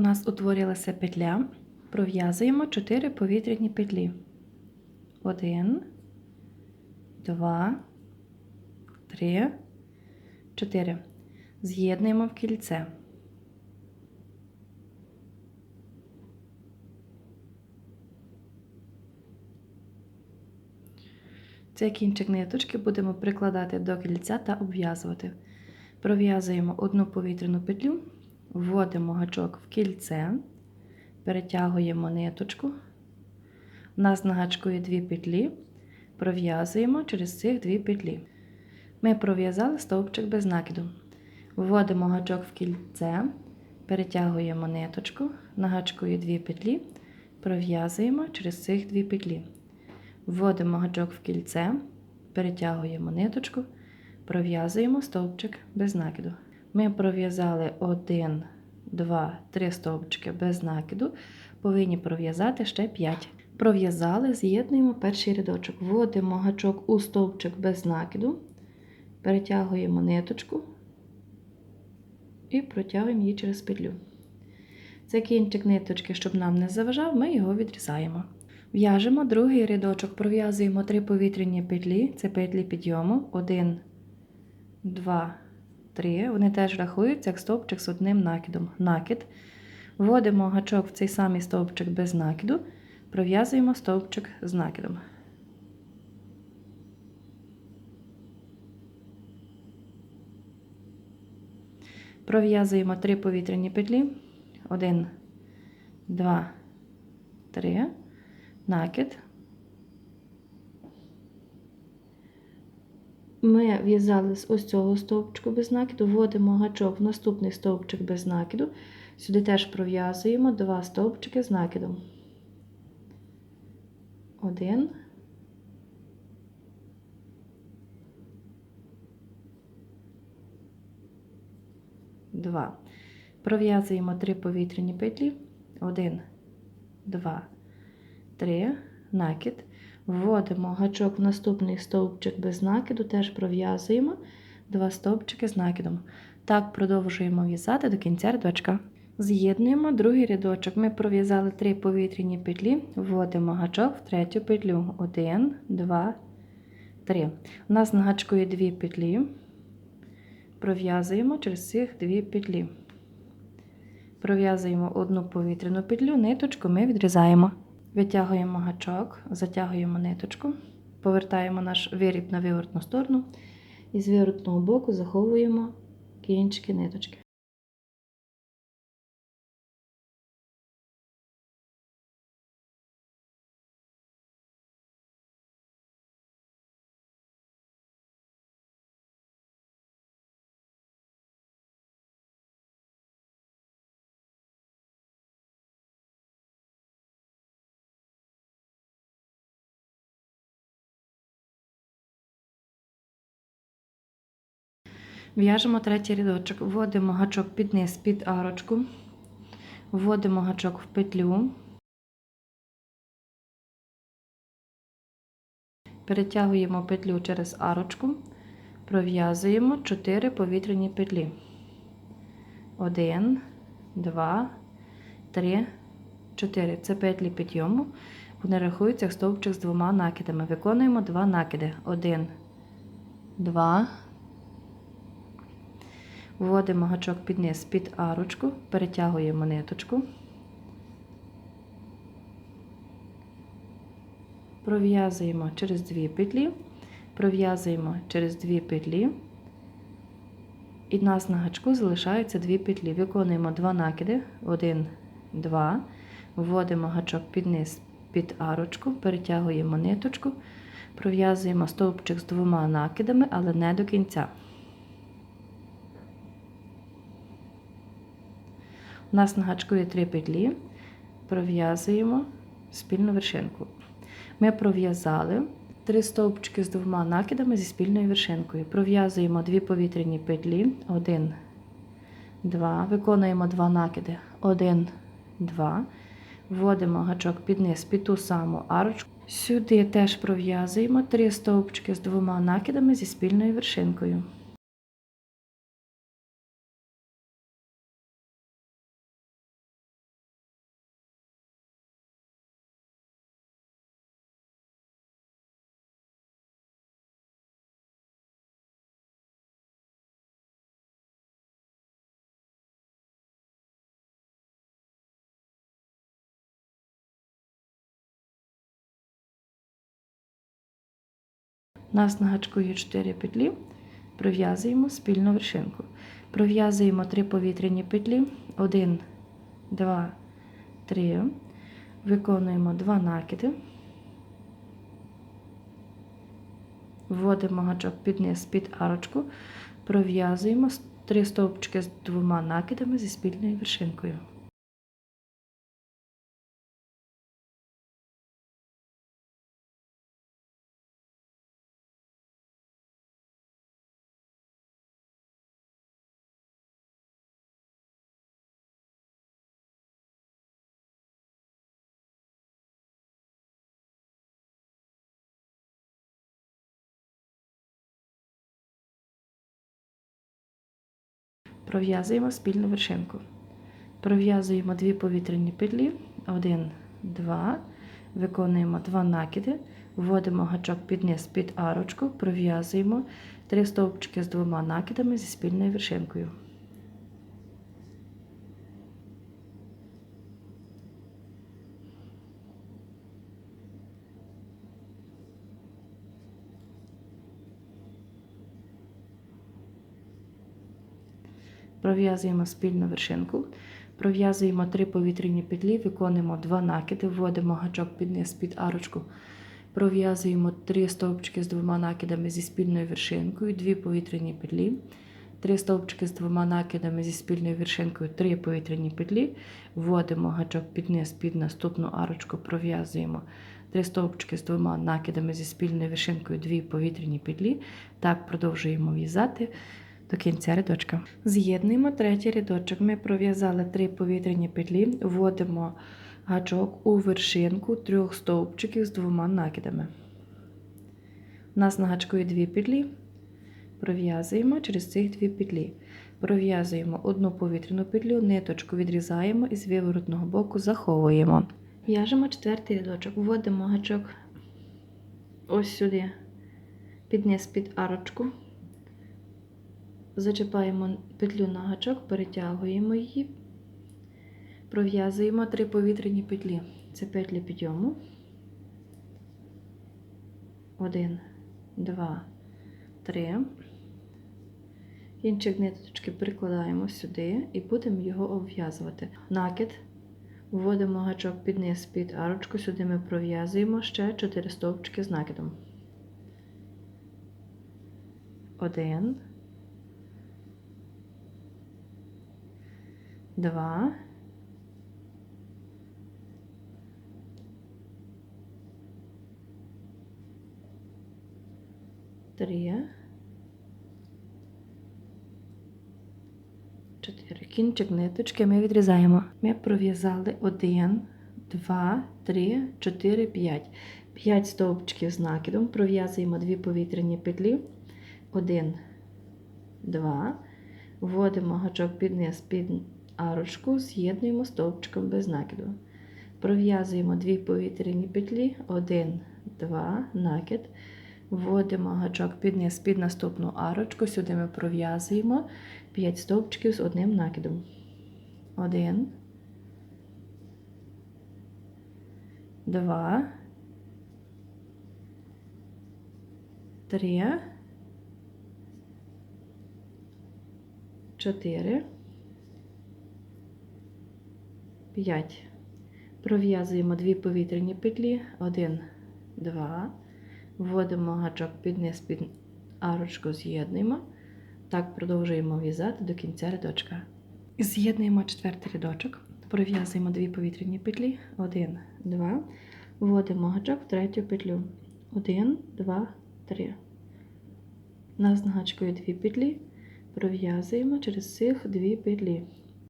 У нас утворилася петля. Пров'язуємо 4 повітряні петлі. 1, 2, 3, 4. З'єднуємо в кільце. Цей кінчик ниточки будемо прикладати до кільця та обв'язувати. Пров'язуємо одну повітряну петлю, вводимо гачок в кільце, перетягуємо ниточку. У нас на гачку є дві петлі, пров'язуємо через цих дві петлі. Ми пров'язали стовпчик без накиду. Вводимо гачок в кільце, перетягуємо ниточку, на гачку є дві петлі, пров'язуємо через цих дві петлі. Вводимо гачок в кільце, перетягуємо ниточку, пров'язуємо стовпчик без накиду. Ми пров'язали 1, 2, 3 стовпчики без накиду, повинні пров'язати ще 5. Пров'язали, з'єднуємо перший рядочок. Вводимо гачок у стовпчик без накиду, перетягуємо ниточку і протягуємо її через петлю. Цей кінчик ниточки, щоб нам не заважав, ми його відрізаємо. В'яжемо другий рядочок, пров'язуємо три повітряні петлі, це петлі підйому. 1, 2, 3. Вони теж рахуються як стовпчик з одним накидом. Накид. Вводимо гачок в цей самий стовпчик без накиду, пров'язуємо стовпчик з накидом. Пров'язуємо три повітряні петлі. 1, 2, 3 накид. Ми в'язали з ось цього стовпчику без накиду, вводимо гачок в наступний стовпчик без накиду. Сюди теж пров'язуємо два стовпчики з накидом. Один. Два. Пров'язуємо три повітряні петлі. Один, два, 3, накид. Вводимо гачок в наступний стовпчик без накиду, теж пров'язуємо два стовпчики з накидом. Так продовжуємо в'язати до кінця рядочка. З'єднуємо другий рядочок. Ми пров'язали три повітряні петлі, вводимо гачок в третю петлю. 1, 2, 3. У нас на гачку є дві петлі. Пров'язуємо через цих дві петлі. Пров'язуємо одну повітряну петлю, ниточку ми відрізаємо. Витягуємо гачок, затягуємо ниточку, повертаємо наш виріб на вивертну сторону і з виворотного боку заховуємо кінчики ниточки. В'яжемо третій рядочок, вводимо гачок під низ під арочку, вводимо гачок в петлю, перетягуємо петлю через арочку, пров'язуємо 4 повітряні петлі. 1, 2, 3, 4. Це петлі підйому. Вони рахуються як стовпчик з двома накидами. Виконуємо два накиди. 1, 2, Вводимо гачок під низ під арочку, перетягуємо ниточку, пров'язуємо через дві петлі, пров'язуємо через дві петлі, і в нас на гачку залишаються дві петлі. Виконуємо два накиди, один, два, вводимо гачок під низ під арочку, перетягуємо ниточку, пров'язуємо стовпчик з двома накидами, але не до кінця. Нас на гачку три петлі, пров'язуємо спільну вершинку. Ми пров'язали три стовпчики з двома накидами зі спільною вершинкою. Пров'язуємо дві повітряні петлі, один, два, виконуємо два накиди, один, два. Вводимо гачок під низ під ту саму арочку. Сюди теж пров'язуємо три стовпчики з двома накидами зі спільною вершинкою. Нас на гачку є 4 петлі, пров'язуємо спільну вершинку. Пров'язуємо 3 повітряні петлі, 1, 2, 3. Виконуємо 2 накиди. Вводимо гачок під низ під арочку, пров'язуємо 3 стовпчики з двома накидами зі спільною вершинкою. Пров'язуємо спільну вершинку. Пров'язуємо дві повітряні петлі, 1, 2, виконуємо 2 накиди, вводимо гачок під низ під арочку, пров'язуємо 3 стовпчики з двома накидами зі спільною вершинкою. Пров'язуємо спільну вершинку, пров'язуємо 3 повітряні петлі, виконуємо 2 накиди, вводимо гачок під низ під арочку, пров'язуємо 3 стовпчики з двома накидами зі спільною вершинкою, 2 повітряні петлі, 3 стовпчики з двома накидами зі спільною вершинкою, 3 повітряні петлі, вводимо гачок під низ під наступну арочку, пров'язуємо 3 стовпчики з двома накидами зі спільною вершинкою, 2 повітряні петлі. Так продовжуємо в'язати до кінця рядочка. З'єднуємо третій рядочок. Ми пров'язали три повітряні петлі, вводимо гачок у вершинку трьох стовпчиків з двома накидами. У нас на гачку є дві петлі. Пров'язуємо через цих дві петлі. Пров'язуємо одну повітряну петлю, ниточку відрізаємо і з виворотного боку заховуємо. В'яжемо четвертий рядочок, вводимо гачок ось сюди, під низ під арочку. Зачіпаємо петлю на гачок, перетягуємо її, пров'язуємо три повітряні петлі. Це петлі підйому. Один, два, три. Кінчик ниточки прикладаємо сюди і будемо його обв'язувати. Накид. Вводимо гачок під низ під арочку, сюди ми пров'язуємо ще 4 стовпчики з накидом. Один. Два. Три. Чотири. Кінчик ниточки ми відрізаємо. Ми пров'язали один, два, три, чотири, п'ять. П'ять стовпчиків з накидом. Пров'язуємо дві повітряні петлі. Один, два. Вводимо гачок під низ під арочку, з'єднуємо стовпчиком без накиду. Пров'язуємо дві повітряні петлі, один, два, накид. Вводимо гачок під низ під наступну арочку, сюди ми пров'язуємо 5 стовпчиків з одним накидом. Один, два, три, чотири. 5. Пров'язуємо дві повітряні петлі, 1, 2. Вводимо гачок під низ під арочку, з'єднуємо. Так продовжуємо в'язати до кінця рядочка. З'єднуємо четвертий рядочок, пров'язуємо дві повітряні петлі, 1, 2. Вводимо гачок в третю петлю. 1, 2, 3. У нас на гачку є дві петлі. Пров'язуємо через цих дві петлі.